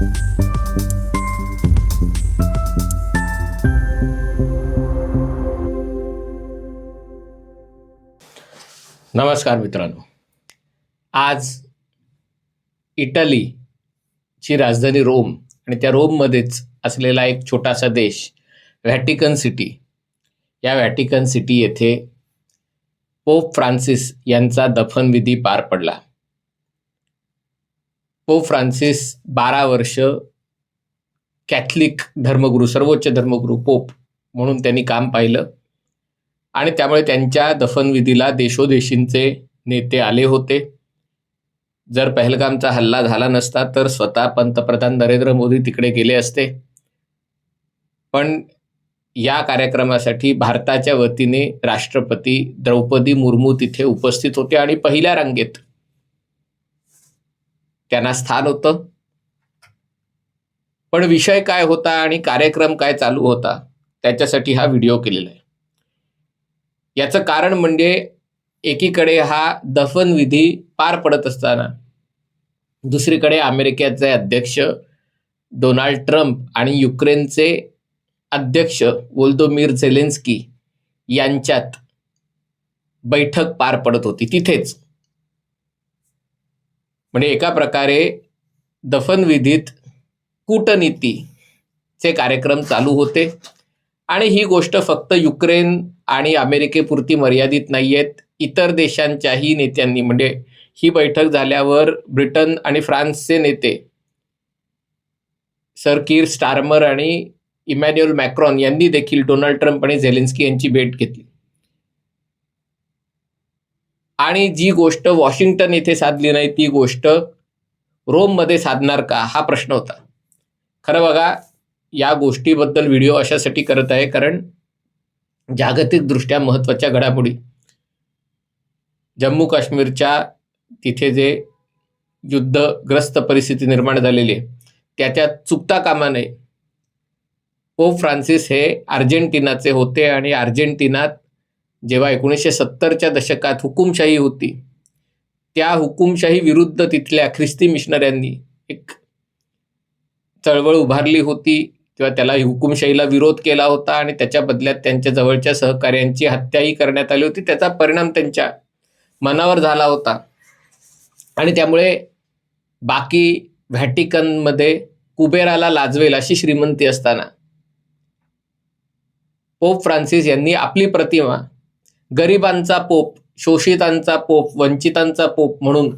नमस्कार मित्रांनो. आज इटलीची राजधानी रोम आणि त्या रोममध्येच असलेला एक छोटासा देश व्हॅटिकन सिटी. या व्हॅटिकन सिटी येथे पोप फ्रान्सिस यांचा दफनविधी पार पडला. पोप फ्रान्सिस बारा वर्ष कॅथलिक धर्मगुरू सर्वोच्च धर्मगुरू पोप म्हणून त्यांनी काम पाहिलं. आणि त्यामुळे त्यांच्या दफनविधीला देशोदेशींचे नेते आले होते. जर पहलगामचा हल्ला झाला नसता तर स्वतः पंतप्रधान नरेंद्र मोदी तिकडे गेले असते. पण या कार्यक्रमासाठी भारताच्या वतीने राष्ट्रपती द्रौपदी मुर्मू तिथे उपस्थित होते आणि पहिल्या रांगेत त्यांना स्थान होतं. पण विषय काय होता आणि कार्यक्रम काय चालू होता त्याच्यासाठी हा व्हिडिओ केलेला आहे. याचं कारण म्हणजे एकीकडे हा दफनविधी पार पडत असताना दुसरीकडे अमेरिकेचे अध्यक्ष डोनाल्ड ट्रम्प आणि युक्रेनचे अध्यक्ष वोल्दोमीर झेलेन्स्की यांच्यात बैठक पार पडत होती. तिथेच म्हणजे एका प्रकारे दफनविधीत कूटनीतीचे कार्यक्रम चालू होते. आणि ही गोष्ट फक्त युक्रेन आणि अमेरिकेपुरती मर्यादित नाही आहेत इतर देशांच्याही नेत्यांनी म्हणजे ही बैठक झाल्यावर ब्रिटन आणि फ्रान्सचे नेते सर कीर स्टार्मर आणि इमॅन्युअल मॅक्रॉन यांनी देखील डोनाल्ड ट्रम्प आणि झेलेन्स्की यांची भेट घेतली. आणि जी गोष्ट वॉशिंग्टन येथे साधली नाही ती गोष्ट रोममध्ये साधणार का? हा प्रश्न होता. खरं बघा या गोष्टीबद्दल व्हिडिओ अशासाठी करत आहे कारण जागतिकदृष्ट्या महत्त्वाच्या घडामोडी. जम्मू काश्मीरच्या तिथे जे युद्धग्रस्त परिस्थिती निर्माण झालेली आहे त्याच्यात चुकता कामा नये. पोप फ्रान्सिस हे अर्जेंटिनाचे होते आणि अर्जेंटिनात जेव्हा एकोणीसशे सत्तरच्या दशकात हुकुमशाही होती त्या हुकुमशाही विरुद्ध तिथल्या ख्रिस्ती मिशनऱ्यांनी एक चळवळ उभारली होती किंवा त्याला हुकुमशाहीला विरोध केला होता आणि त्याच्या बदल्यात त्यांच्या जवळच्या सहकार्यांची हत्याही करण्यात आली होती. त्याचा परिणाम त्यांच्या मनावर झाला होता. आणि त्यामुळे बाकी व्हॅटिकनमध्ये कुबेराला लाजवेल अशी श्रीमंती असताना पोप फ्रान्सिस यांनी आपली प्रतिमा गरिबांचा पोप शोषितांचा पोप वंचितांचा पोप म्हणून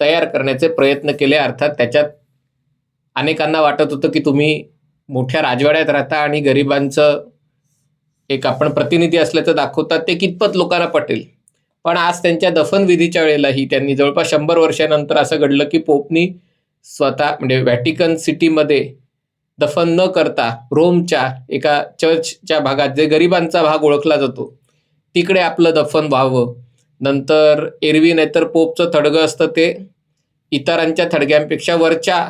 तयार करण्याचे प्रयत्न केले. अर्थात त्याच्यात अनेकांना वाटत होतं की तुम्ही मोठ्या राजवाड्यात राहता आणि गरिबांचं एक आपण प्रतिनिधी असल्याचं दाखवतात ते कितपत लोकांना पटेल. पण आज त्यांच्या दफनविधीच्या वेळेलाही त्यांनी जवळपास शंभर वर्षानंतर असं घडलं की पोपनी स्वतः म्हणजे व्हॅटिकन सिटीमध्ये दफन न करता रोमच्या एका चर्चच्या भागात जे गरिबांचा भाग ओळखला जातो तिकडे आपलं दफन व्हावं. नंतर एरवी नाहीतर पोपचं थडगं असतं ते. इतरांच्या थडग्यांपेक्षा वरच्या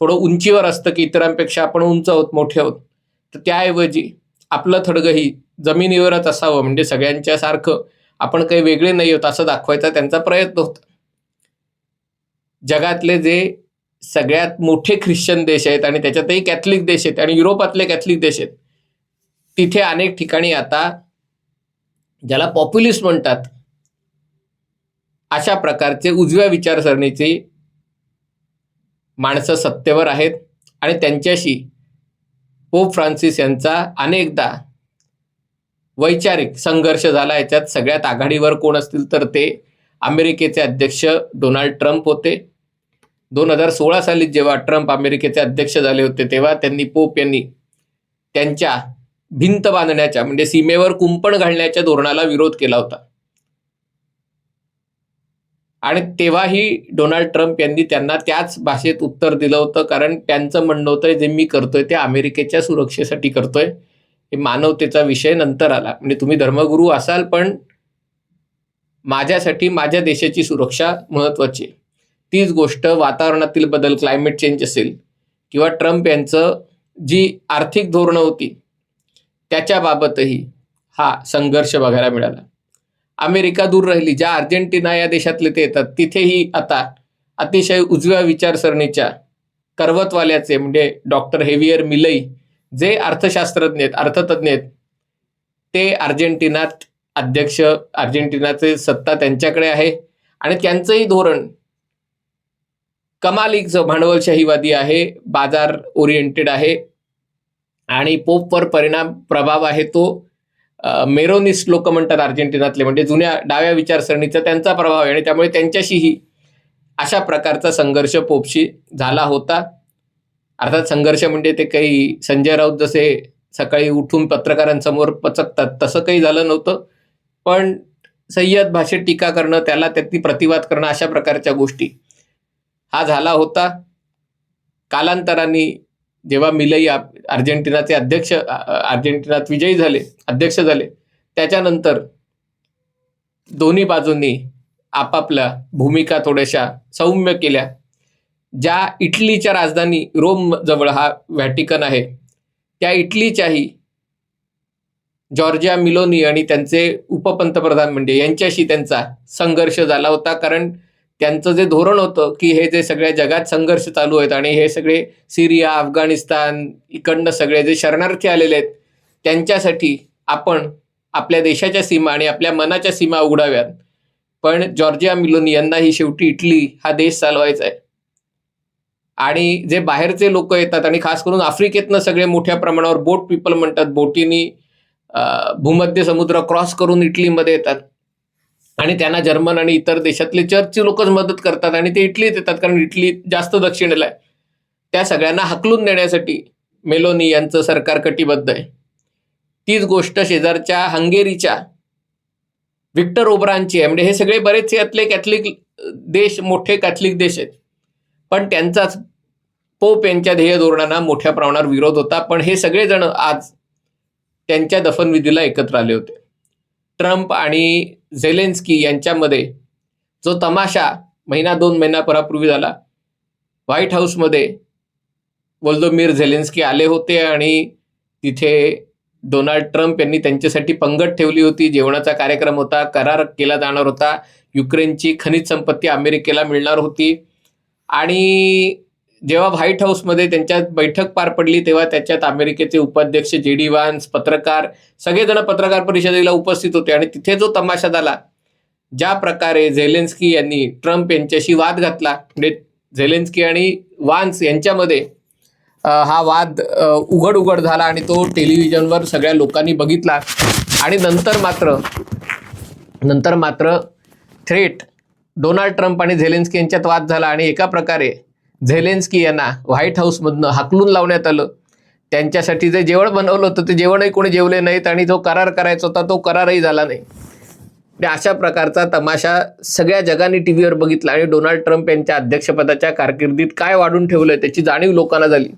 थोडं उंचीवर असतं की इतरांपेक्षा आपण उंच आहोत मोठे आहोत. तर त्याऐवजी आपलं थडगंही जमिनीवरच असावं म्हणजे सगळ्यांच्या सारखं. आपण काही वेगळे नाही आहोत असं दाखवायचा त्यांचा प्रयत्न होता. जगातले जे सगळ्यात मोठे ख्रिश्चन देश आहेत आणि त्याच्यातही कॅथलिक देश आहेत आणि युरोपातले कॅथलिक देश आहेत तिथे अनेक ठिकाणी आता ज्याला पॉप्युलिस्ट म्हणतात अशा प्रकारचे उजव्या विचारसरणीचे माणसं सत्तेवर आहेत आणि त्यांच्याशी पोप फ्रान्सिस यांचा अनेकदा वैचारिक संघर्ष झाला. याच्यात सगळ्यात आघाडीवर कोण असतील तर ते अमेरिकेचे अध्यक्ष डोनाल्ड ट्रम्प होते. दोन हजार सोळा साली जेव्हा ट्रम्प अमेरिकेचे अध्यक्ष झाले होते तेव्हा त्यांनी पोप यांनी त्यांच्या भिंत बांधण्याच्या म्हणजे सीमेवर कुंपण घालण्याच्या धोरणाला विरोध केला होता. आणि तेव्हाही डोनाल्ड ट्रम्प यांनी त्यांना त्याच भाषेत उत्तर दिलं होतं कारण त्यांचं म्हणणं होतं जे मी करतोय ते अमेरिकेच्या सुरक्षेसाठी करतोय. हे मानवतेचा विषय नंतर आला. म्हणजे तुम्ही धर्मगुरू असाल पण माझ्यासाठी माझ्या देशाची सुरक्षा महत्वाची आहे. तीच गोष्ट वातावरणातील बदल क्लायमेट चेंज असेल किंवा ट्रम्प यांचं जी आर्थिक धोरणं होती त्याच्याबाबतही हा संघर्ष बघायला मिळाला. अमेरिका दूर राहिली ज्या अर्जेंटिना या देशातले ते येतात तिथेही आता अतिशय उजव्या विचारसरणीच्या करवतवाल्याचे म्हणजे डॉक्टर हेवियर मिलई जे अर्थशास्त्रज्ञ आहेत अर्थतज्ञ आहेत ते अर्जेंटिनात अध्यक्ष अर्जेंटिनाचे सत्ता त्यांच्याकडे आहे. आणि त्यांचंही धोरण कमालीचं भांडवलशाहीवादी आहे बाजार ओरिएंटेड आहे. आणि पोपवर परिणाम प्रभाव आहे तो मेरोनिस्ट लोक म्हणतात अर्जेंटिनातले म्हणजे जुन्या डाव्या विचारसरणीचा त्यांचा प्रभाव आहे आणि त्यामुळे त्यांच्याशीही अशा प्रकारचा संघर्ष पोपशी झाला होता. अर्थात संघर्ष म्हणजे ते काही संजय राऊत जसे सकाळी उठून पत्रकारांसमोर पचकतात तसं काही झालं नव्हतं. पण सय्यद भाषेत टीका करणं त्याला त्यातली प्रतिवाद करणं अशा प्रकारच्या गोष्टी हा झाला होता. कालांतराने जेव्हा मिलई आप- अर्जेंटिनाचे अध्यक्ष अर्जेंटिनात विजयी झाले अध्यक्ष झाले त्याच्यानंतर दोन्ही बाजूंनी आपापल्या भूमिका थोड्याशा सौम्य केल्या. ज्या इटलीच्या राजधानी रोम जवळ हा व्हॅटिकन आहे त्या इटलीच्याही जॉर्जिया मिलोनी आणि त्यांचे उपपंतप्रधान म्हणजे यांच्याशी त्यांचा संघर्ष झाला होता. कारण त्यांचं जे धोरण होतं की हे जे सगळ्या जगात संघर्ष चालू आहेत आणि हे सगळे सिरिया अफगाणिस्तान इकडनं सगळे जे शरणार्थी आलेले आहेत त्यांच्यासाठी आपण आपल्या देशाच्या सीमा आणि आपल्या मनाच्या सीमा उघडाव्यात. पण जॉर्जिया मिलोनी यांनाही शेवटी इटली हा देश चालवायचा आहे. आणि जे बाहेरचे लोक येतात आणि खास करून आफ्रिकेतनं सगळे मोठ्या प्रमाणावर बोट पीपल म्हणतात बोटीनी भूमध्य समुद्र क्रॉस करून इटलीमध्ये येतात. आणि त्यांना जर्मन आणि इतर देशातले चर्चची लोकच मदत करतात आणि ते इटलीत येतात कारण इटली जास्त दक्षिणेला आहे. त्या सगळ्यांना हकलून देण्यासाठी मेलोनी यांचं सरकार कटिबद्ध आहे. तीच गोष्ट शेजारच्या हंगेरीच्या विक्टर ओब्रांची आहे. म्हणजे हे सगळे बरेचसे यातले कॅथलिक देश मोठे कॅथलिक देश आहेत. पण त्यांचाच पोप यांच्या ध्येय धोरणांना मोठ्या प्रमाणावर विरोध होता. पण हे सगळेजण आज त्यांच्या दफनविधीला एकत्र आले होते. ट्रम्प आणि झेलेन्स्की यांच्यामध्ये जो तमाशा महिना दोन महिनापरापूर्वी झाला व्हाईट हाऊसमध्ये वोल्दोमीर झेलेन्स्की आले होते आणि तिथे डोनाल्ड ट्रम्प यांनी त्यांच्यासाठी पंगत ठेवली होती जेवणाचा कार्यक्रम होता करार केला जाणार होता युक्रेनची खनिज संपत्ती अमेरिकेला मिळणार होती. आणि जेव्हा व्हाईट हाऊसमध्ये त्यांच्यात बैठक पार पडली तेव्हा त्याच्यात अमेरिकेचे उपाध्यक्ष जे डी वान्स पत्रकार सगळेजण पत्रकार परिषदेला उपस्थित होते. आणि तिथे जो तमाशा झाला ज्या प्रकारे झेलेन्स्की यांनी ट्रम्प यांच्याशी वाद घातला म्हणजे झेलेन्स्की आणि वान्स यांच्यामध्ये हा वाद उघड उघड झाला आणि तो टेलिव्हिजनवर सगळ्या लोकांनी बघितला. आणि नंतर मात्र नंतर मात्र थ्रेट डोनाल्ड ट्रम्प आणि झेलेन्स्की यांच्यात वाद झाला आणि एका प्रकारे झेलेन्स्की यांना व्हाईट हाऊसमधनं हाकलून लावण्यात आलं. त्यांच्यासाठी जे जेवण बनवलं होतं ते जेवणही कोणी जेवले नाहीत आणि जो करार करायचा होता तो करारही झाला नाही. म्हणजे अशा प्रकारचा तमाशा सगळ्या जगाने टी व्हीवर बघितला आणि डोनाल्ड ट्रम्प यांच्या अध्यक्षपदाच्या कारकिर्दीत काय वाढून ठेवलंय त्याची जाणीव लोकांना झाली.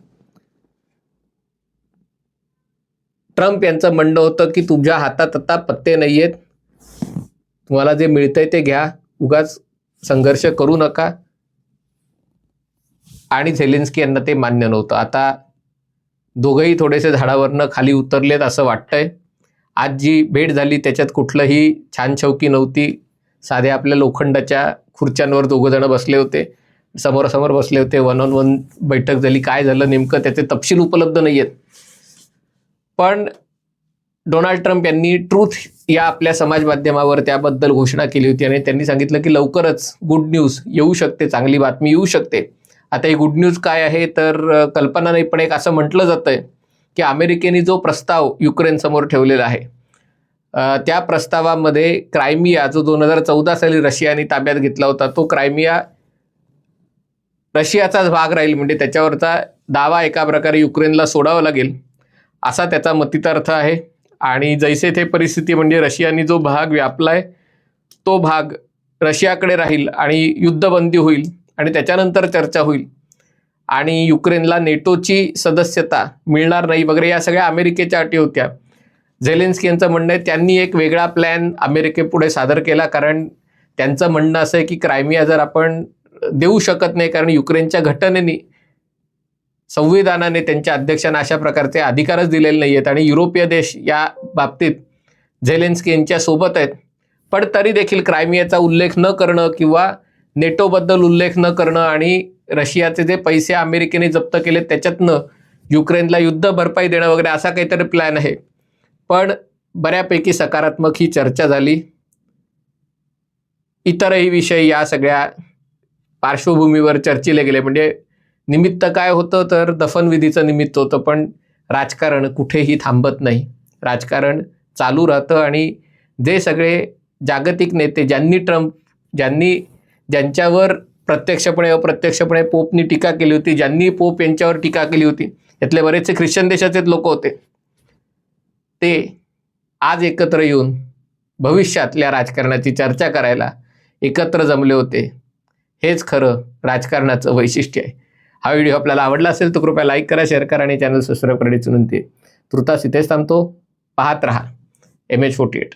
ट्रम्प यांचं म्हणणं होतं की तुझ्या हातात आता पत्ते नाही आहेत तुम्हाला जे मिळतंय ते घ्या. उगाच संघर्ष करू नका. आणि झेलेन्स्की यांना ते मान्य नव्हतं. आता दोघंही थोडेसे झाडावरनं खाली उतरलेत असं वाटतंय. आज जी भेट झाली त्याच्यात कुठलंही छान चौकी नव्हती. साध्या आपल्या लोखंडाच्या खुर्च्यांवर दोघं जण बसले होते. समोरासमोर बसले होते. वन ऑन वन बैठक झाली. काय झालं नेमकं त्याचे तपशील उपलब्ध नाही आहेत पण डोनाल्ड ट्रम्प यांनी ट्रूथ या आपल्या समाज माध्यमावर त्याबद्दल घोषणा केली होती आणि त्यांनी सांगितलं की लवकरच गुड न्यूज येऊ शकते चांगली बातमी येऊ शकते. आता ही गुड न्यूज काय आहे? तर कल्पना नाही पण एक असं म्हटलं जातंय की अमेरिकेने जो प्रस्ताव युक्रेनसमोर ठेवलेला आहे त्या प्रस्तावामध्ये क्रायमिया जो दोन हजार चौदा साली रशियाने ताब्यात घेतला होता तो क्रायमिया रशियाचाच भाग राहील. म्हणजे त्याच्यावरचा दावा एका प्रकारे युक्रेनला सोडावा लागेल असा त्याचा मतितार्थ आहे. आणि जैसे थे परिस्थिती म्हणजे रशियाने जो भाग व्यापला आहे तो भाग रशियाकडे राहील आणि युद्धबंदी होईल. आणि त्याच्यानंतर चर्चा होईल. आणि युक्रेनला नेटोची सदस्यता मिळणार नाही वगैरे या सगळ्या अमेरिकेच्या अटी होत्या. झेलेन्स्की यांचं म्हणणं आहे त्यांनी एक वेगळा प्लॅन अमेरिकेपुढे सादर केला कारण त्यांचं म्हणणं असं आहे की क्रायमिया जर आपण देऊ शकत नाही कारण युक्रेनच्या घटनेने संविधानाने त्यांच्या अध्यक्षांना अशा प्रकारचे अधिकारच दिलेले नाही आहेत आणि युरोपीय देश या बाबतीत झेलेन्स्की यांच्या सोबत आहेत. पण तरी देखील क्रायमियाचा उल्लेख न करणं किंवा नेटोबद्दल उल्लेख न करणं आणि रशियाचे जे पैसे अमेरिकेने जप्त केले त्याच्यातनं युक्रेनला युद्ध भरपाई देणं वगैरे असा काहीतरी प्लॅन आहे. पण बऱ्यापैकी सकारात्मक ही चर्चा झाली. इतरही विषय या सगळ्या पार्श्वभूमीवर चर्चिले गेले. म्हणजे निमित्त काय होतं तर दफनविधीचं निमित्त होतं पण राजकारण कुठेही थांबत नाही. राजकारण चालू राहतं आणि जे सगळे जागतिक नेते ज्यांनी ट्रम्प ज्यांनी ज्यांच्यावर प्रत्यक्षपणे अप्रत्यक्षपणे पोपनी टीका केली होती ज्यांनी पोप यांच्यावर टीका केली होती यातले बरेचसे ख्रिश्चन देशाचे लोक होते. ते आज एकत्र येऊन भविष्यातल्या राजकारणाची चर्चा करायला एकत्र जमले होते. हेच खरं राजकारणाचं वैशिष्ट्य आहे. हा व्हिडिओ आपल्याला आवडला असेल तर कृपया लाईक करा शेअर करा आणि चॅनल सबस्क्राईब करण्याची विनंती तृतास इथेच थांबतो. पाहत रहा. M H forty eight.